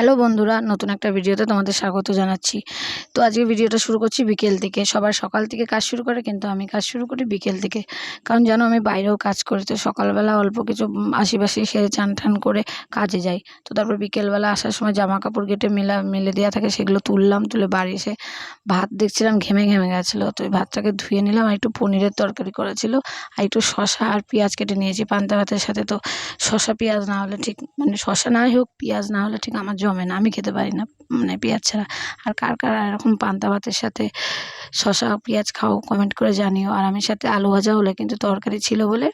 Hello বন্ধুরা, নতুন একটা ভিডিওতে তোমাদের স্বাগত জানাচ্ছি। তো আজকে ভিডিওটা শুরু করছি বিকেল থেকে। সবার সকাল থেকে কাজ শুরু করে, কিন্তু আমি কাজ শুরু করি বিকেল থেকে। কারণ জানো, আমি বাইরেও কাজ করি, তো সকালবেলা অল্প কিছু আশিপাশি সেরে চান টান করে কাজে যাই। তো তারপর বিকেলবেলা আসার সময় জামা কাপড় কেটে মেলা, মেলে দেওয়া থাকে, সেগুলো তুললাম, তুলে বাড়ি এসে ভাত দেখছিলাম, ঘেমে ঘেমে গেছিল। তো ওই ভাতটাকে ধুয়ে নিলাম, আর একটু পনিরের তরকারি করা ছিল আর একটু শশা আর পেঁয়াজ কেটে নিয়েছি পান্তা ভাতের সাথে। তো শশা পেঁয়াজ না হলে ঠিক মানে শশা নাই হোক, পেঁয়াজ না হলে ঠিক আমার জমে না, আমি খেতে পারি না মানে পেঁয়াজ ছাড়া। আর কার কার এরকম পান্তা ভাতের সাথে শশা পেঁয়াজ খাও কমেন্ট করে জানিও। আর আমি সাথে আলু ভাজা হলে কিন্তু তরকারি ছিল বলে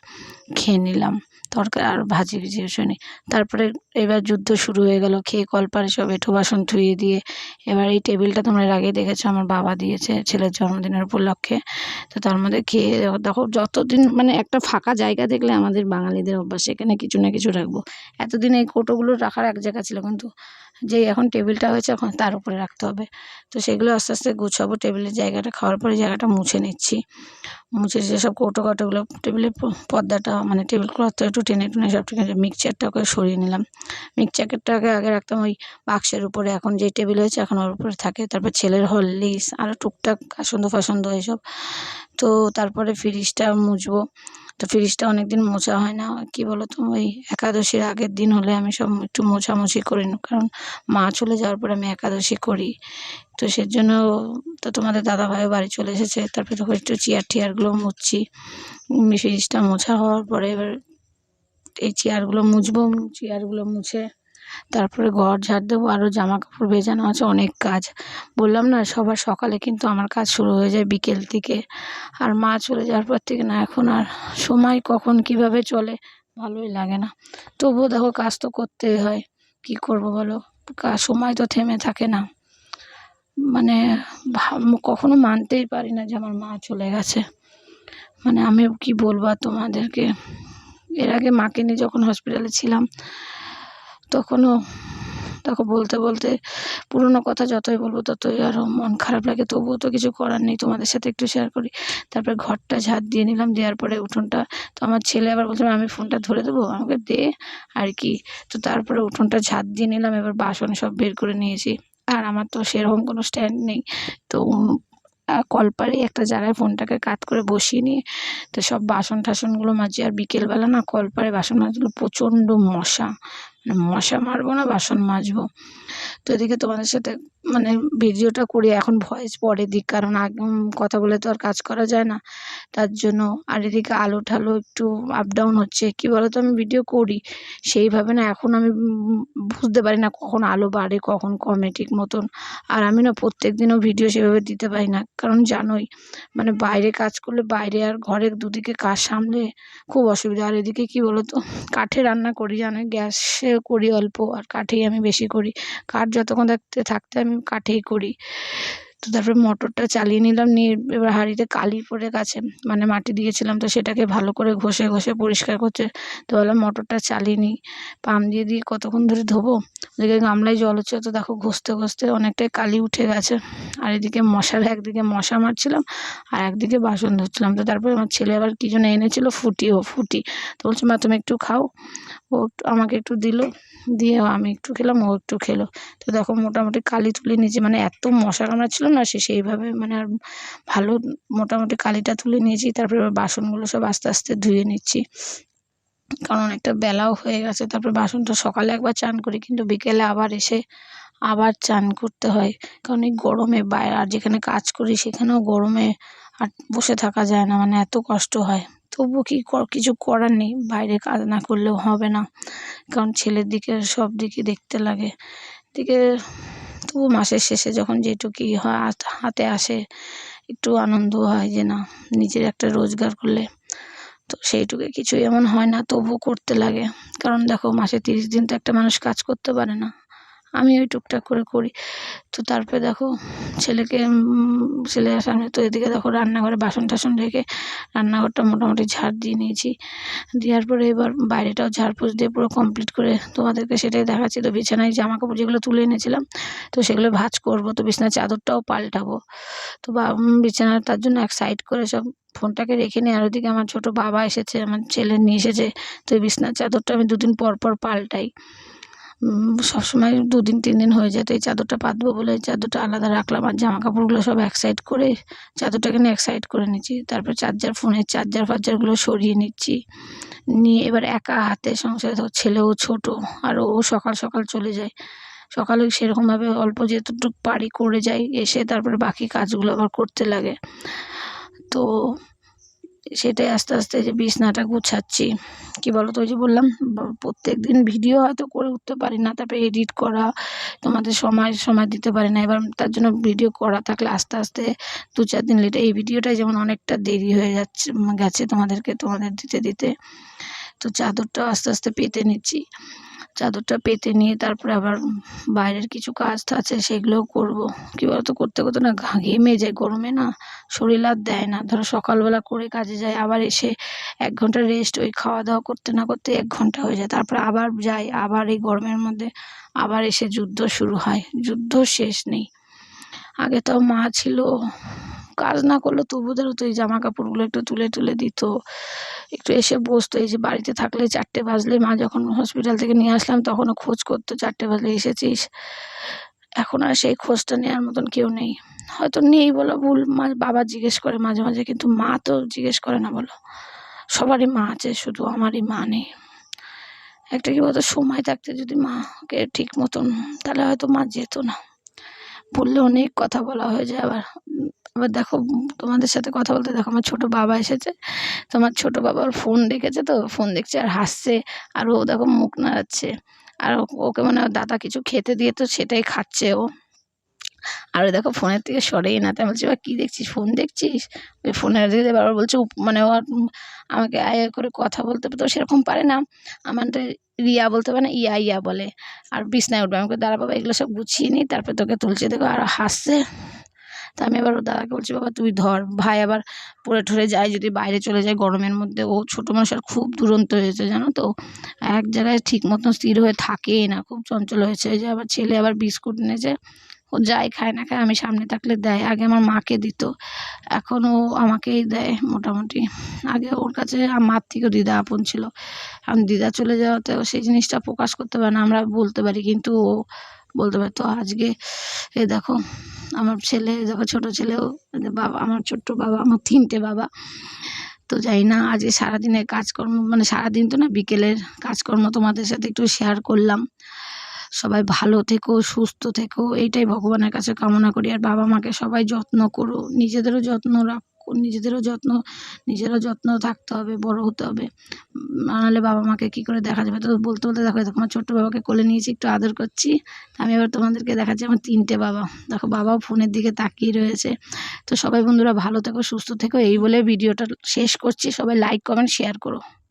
খেয়ে নিলাম। তরকারি আর ভাজি ভিজি শুনি। তারপরে এবার যুদ্ধ শুরু হয়ে গেল, খেয়ে কলপারে সব এঁঠো বাসন ধুয়ে দিয়ে। এবার এই টেবিলটা তোমরা এর আগেই দেখেছ, আমার বাবা দিয়েছে ছেলের জন্মদিনের উপলক্ষে। তো তার মধ্যে খেয়ে দেখো- যতদিন মানে একটা ফাঁকা জায়গা দেখলে আমাদের বাঙালিদের অভ্যাস এখানে কিছু না কিছু রাখব। এতদিন এই কৌটোগুলো রাখার এক জায়গা ছিল কিন্তু যেই এখন টেবিলটা হয়েছে এখন তার উপরে রাখতে হবে। তো সেগুলো আস্তে আস্তে গুছাবো, টেবিলের জায়গাটা, খাওয়ার পরে জায়গাটা মুছে নিচ্ছি। মুছে যেসব কৌটো কাটোগুলো টেবিলের পর্দাটা মানে টেবিল ক্লথটা একটু টেনে টুনে সব ঠিক আছে। মিক্সচারটা সরিয়ে নিলাম। মিক্সচারটাকে আগে রাখতাম ওই বাক্সের উপরে। এখন যে টেবিল হয়েছে এখন ওর উপরে থাকে। তারপর ছেলের হরলিক্স আরও টুকটাক পছন্দ পছন্দ এইসব তো তারপরে ফ্রিজটা মুছবো। তো ফ্রিজটা অনেক দিন মোছা হয় না। কি বলো তো ওই একাদশীর আগের দিন হলে আমি সব একটু মোছামুছি করি না কারণ মা চলে যাওয়ার পরে আমি একাদশী করি। তো সেজন্য তো তোমাদের দাদাভাইও বাড়ি চলে এসেছে। তারপরে তখন একটু চেয়ার টিয়ারগুলো মুছছি ফ্রিজটা মোছা হওয়ার পরে এবার এই চেয়ারগুলো মুছবো, চেয়ারগুলো মুছে তারপরে ঘর ঝাড় দেবো, আরও জামা কাপড় ভেজানো আছে, অনেক কাজ। বললাম না, সবার সকালে কিন্তু আমার কাজ শুরু হয়ে যায় বিকেল থেকে। আর মা চলে যাওয়ার পর থেকে না, এখন আর সময় কখন কীভাবে চলে ভালোই লাগে না। তবুও দেখো কাজ তো করতেই হয়, কি করব বলো? সময় তো থেমে থাকে না। মানে কখনো মানতেই পারি না যে আমার মা চলে গেছে। মানে আমি কি বলব তোমাদেরকে? এর আগে মাকে নিয়ে যখন হসপিটালে ছিলাম, তখনও তখন বলতে বলতে পুরোনো কথা যতই বলব ততই আরও মন খারাপ লাগে। তবুও তো কিছু করার নেই, তোমাদের সাথে একটু শেয়ার করি। তারপরে ঘরটা ঝাড় দিয়ে নিলাম, দেওয়ার পরে উঠোনটা, তো আমার ছেলে আবার বলছে, আমি ফোনটা ধরে দেবো? আমাকে দে, আর কি? তো তারপরে উঠোনটা ঝাড় দিয়ে নিলাম, এবার বাসন সব বের করে নিয়েছি। আর আমার তো সেরকম কোনো স্ট্যান্ড নেই, তো কলপারে একটা জায়গায় ফোনটাকে কাত করে বসিয়ে নিয়ে, তো সব বাসন টাসনগুলো মাজি। আর বিকেলবেলা না কলপারে বাসন মাঝগুলো প্রচণ্ড মশা। মশা মারবো না, বাসন মাজবো। তো এদিকে তোমাদের সাথে মানে ভিডিওটা করি, এখন ভয়েস পরে দিক, কারণ আগে কথা বলে তো আর কাজ করা যায় না। তার জন্য, আর এদিকে আলো ঠালো একটু আপ ডাউন হচ্ছে। কী বলো তো আমি ভিডিও করি, সেইভাবে না এখন আমি বুঝতে পারি না কখন আলো বাড়ে, কখন কমে ঠিক মতন। আর আমি না প্রত্যেক দিনও ভিডিও সেভাবে দিতে পারি না, কারণ জানোই মানে বাইরে কাজ করলে বাইরে আর ঘরের দুদিকে কাজ সামলে খুব অসুবিধা। আর এদিকে কী বলো তো কাঠে রান্না করি জানো গ্যাসে করি অল্প আর কাঠেই আমি বেশি করি। কাঠ যতক্ষণ থাকতে থাকতে আমি কাঠেই করি। তো তারপরে মোটরটা চালিয়ে নিলাম, নিয়ে এবার হাঁড়িতে কালি পড়ে গেছে মানে মাটি দিয়েছিলাম তো সেটাকে ভালো করে ঘষে ঘষে পরিষ্কার করছে তো বললাম মোটরটা চালিয়ে নিই। পাম্প দিয়ে দিয়ে কতক্ষণ ধরে ধোবো? ওদিকে গামলায় জল হচ্ছে তো দেখো ঘষতে ঘষতে অনেকটাই কালি উঠে গেছে। আর এদিকে মশার, একদিকে মশা মারছিলাম আর একদিকে বাসন ধুচ্ছিলাম তো তারপরে আমার ছেলে আবার কী যেন এনেছিলো? ফুটি, ও ফুটি। তো বলছে, মা, তুমি একটু খাও। ও আমাকে একটু দিল, দিয়ে আমি একটু খেলাম, ও একটু খেলো। তো দেখো মোটামুটি কালি তুলে নিয়েছি মানে এত মশা কামড়াচ্ছিল না, সে সেইভাবে মানে আর ভালো মোটামুটি কালিটা তুলে নিয়েছি, তারপরে এবার বাসনগুলো সব আস্তে আস্তে ধুয়ে নিচ্ছি। কারণ অনেকটা বেলাও হয়ে গেছে, তারপরে বাসনটা সকালে একবার চান করি, কিন্তু বিকেলে আবার এসে আবার চান করতে হয়। কারণ এই গরমে বাইরে আর যেখানে কাজ করি সেখানেও গরমে আর বসে থাকা যায় না মানে এত কষ্ট হয়। তবুও কি কিছু করার নেই, বাইরে কাজ না করলেও হবে না। কারণ ছেলের দিকে সব দিকে দেখতে লাগে। এদিকে তবু মাসের শেষে যখন যেটুকু হয়, হাত- আসে, একটু আনন্দ হয় যে না, নিজের একটা রোজগার করলে তো সেইটুকু কিছু এমন হয় না, তবুও করতে লাগে। কারণ দেখো, মাসে তিরিশ দিন তো একটা মানুষ কাজ করতে পারে না। আমি ওই টুকটাক করে করি। তো তারপরে দেখো, ছেলেকে ছেলে সামনে তো এদিকে দেখো রান্নাঘরে বাসন টাসন রেখে রান্নাঘরটা মোটামুটি ঝাড় দিয়ে নিয়েছি। দেওয়ার পরে এবার বাইরেটাও ঝাড়পোছ দিয়ে পুরো কমপ্লিট করে তোমাদেরকে সেটাই দেখাচ্ছি। তো বিছানায় জামা কাপড় যেগুলো তুলে এনেছিলাম। তো সেগুলো ভাঁজ করব, তো বিছানার চাদরটাও পাল্টাবো। তো বা বিছানা তার জন্য এক সাইড করে সব ফোনটাকে রেখে নিই আর ওদিকে আমার ছোটো বাবা এসেছে, আমার ছেলে নিয়ে এসেছে। তো বিছানার চাদরটা আমি দুদিন পর পর পাল্টাই। উম, সবসময় দুদিন তিন দিন হয়ে যেত এই চাদরটা পাতবো বলে চাদরটা আলাদা রাখলাম আর জামা কাপড়গুলো সব এক সাইড করে চাদরটাকে নিয়ে এক সাইড করে নিচ্ছি। তারপর চার্জার ফোনের চার্জার ফার্জারগুলো সরিয়ে নিচ্ছি। নিয়ে এবার একা হাতে সংসারে তো ছেলেও ছোট আর ও সকাল সকাল চলে যায়। সকালে সেরকমভাবে অল্প যেতটুকু পারি করে যাই এসে তারপরে বাকি কাজগুলো আবার করতে লাগে। তো সেটাই আস্তে আস্তে যে বিছনাটা গুছাচ্ছি। কী বলো তো ওই যে বললাম প্রত্যেক দিন ভিডিও হয়তো করে উঠতে পারি না, তারপরে এডিট করা, তোমাদের সময় সময় দিতে পারি না। এবার তার জন্য ভিডিও করা থাকলে আস্তে আস্তে দু চার দিন লেটে এই ভিডিওটাই যেমন অনেকটা দেরি হয়ে যাচ্ছে, গেছে তোমাদেরকে, তোমাদের দিতে দিতে। তো চাদরটাও আস্তে আস্তে পেতে নিচ্ছি। চাদরটা পেতে নিয়ে তারপরে আবার বাইরের কিছু কাজ আছে, সেগুলোও করব। কী বলতো, করতে করতে না ঘেমে যায়। গরমে না শরীর আর দেয় না। ধরো সকালবেলা করে কাজে যায় আবার এসে এক ঘণ্টা রেস্ট ওই খাওয়া দাওয়া করতে না করতে এক ঘণ্টা হয়ে যায়। তারপরে আবার যাই, আবার এই গরমের মধ্যে আবার এসে যুদ্ধ শুরু হয়। যুদ্ধ শেষ নেই। আগে তো মা ছিল কাজ না করলে তবু ধরো তো এই জামা কাপড়গুলো একটু তুলে তুলে দিত। একটু এসে বসতো, এই যে বাড়িতে থাকলে চারটে বাজলে মা যখন হসপিটাল থেকে নিয়ে আসলাম তখনও খোঁজ করতো, চারটে বাজলে এসেছিস। এখন আর সেই খোঁজটা নেওয়ার মতন কেউ নেই। হয়তো নেই বলো, ভুল মা, বাবা জিজ্ঞেস করে মাঝে মাঝে, কিন্তু মা তো জিজ্ঞেস করে না বলো। সবারই মা আছে, শুধু আমারই মা নেই। একটা কি বলতো, সময় থাকতে যদি মাকে ঠিক মতন, তাহলে হয়তো মা যেত না। বললে অনেক কথা বলা হয়ে যায় আবার। আবার দেখো, তোমাদের সাথে কথা বলতে দেখো, আমার ছোটো বাবা এসেছে। তোমার ছোটো বাবার ফোন দেখেছে তো? ফোন দেখছে আর হাসছে। আর ও দেখো মুখ নাড়াচ্ছে। আর ওকে মানে দাদা কিছু খেতে দিয়ে তো সেটাই খাচ্ছে ও। আর দেখো ফোনের থেকে সরেই না তাই বলছি, এবার কী দেখছিস? ফোন দেখছিস? ওই ফোনের দিকে বারবার বলছে মানে ও আমাকে আয় করে কথা বলতে তো সেরকম পারে না। আমাদের রিয়া বলতে পারে না, ইয়া ইয়া বলে। আর বিছনায় উঠবে। আমাকে দাঁড়া বাবা, এগুলো সব গুছিয়ে নিই, তারপরে তোকে তুলছে। দেখো, আর হাসছে। তা আমি আবার দাদাকে বলছি, বাবা, তুই ধর। ভাই আবার পড়ে ঠরে যায় যদি বাইরে চলে যায় গরমের মধ্যে। ও ছোটো মানুষ আর খুব দুরন্ত হয়েছে, জানো তো? এক জায়গায় ঠিক মতন স্থির হয়ে থাকেই না, খুব চঞ্চল হয়েছে। যে আবার ছেলে আবার বিস্কুট এনেছে ও যাই খায় না খায়, আমি সামনে থাকলে দেয়। আগে আমার মাকে দিত, এখন ও আমাকেই দেয় মোটামুটি। আগে ওর কাছে মার থেকেও দিদা আপন ছিল। এখন দিদা চলে যাওয়াতে ও সেই জিনিসটা প্রকাশ করতে পারে না, আমরা বলতে পারি। কিন্তু ও বলতে পারে তো আজকে, এ দেখো, আমার ছেলে, দেখো ছোটো ছেলেও বাবা, আমার ছোট্ট বাবা, আমার তিনটে বাবা। তো যাই না আজকে সারাদিনের কাজকর্ম মানে সারাদিন তো না বিকেলের কাজকর্ম তোমাদের সাথে একটু শেয়ার করলাম। সবাই ভালো থেকো, সুস্থ থেকো, এইটাই ভগবানের কাছে কামনা করি। আর বাবা মাকে সবাই যত্ন করো, নিজেদেরও যত্ন রাখো। নিজেদেরও যত্ন, নিজেরও যত্ন থাকতে হবে, বড় হতে হবে। নাহলে বাবা মাকে কী করে দেখা যাবে? তো বলতে বলতে দেখো দেখো, আমার ছোট্ট বাবাকে কোলে নিয়েছি, একটু আদর করছি। আমি এবার তোমাদেরকে দেখাচ্ছি আমার তিনটে বাবা। দেখো, বাবাও ফোনের দিকে তাকিয়ে রয়েছে। তো সবাই বন্ধুরা ভালো থেকো, সুস্থ থেকো। এই বলে ভিডিওটা শেষ করছি। সবাই লাইক কমেন্ট শেয়ার করো।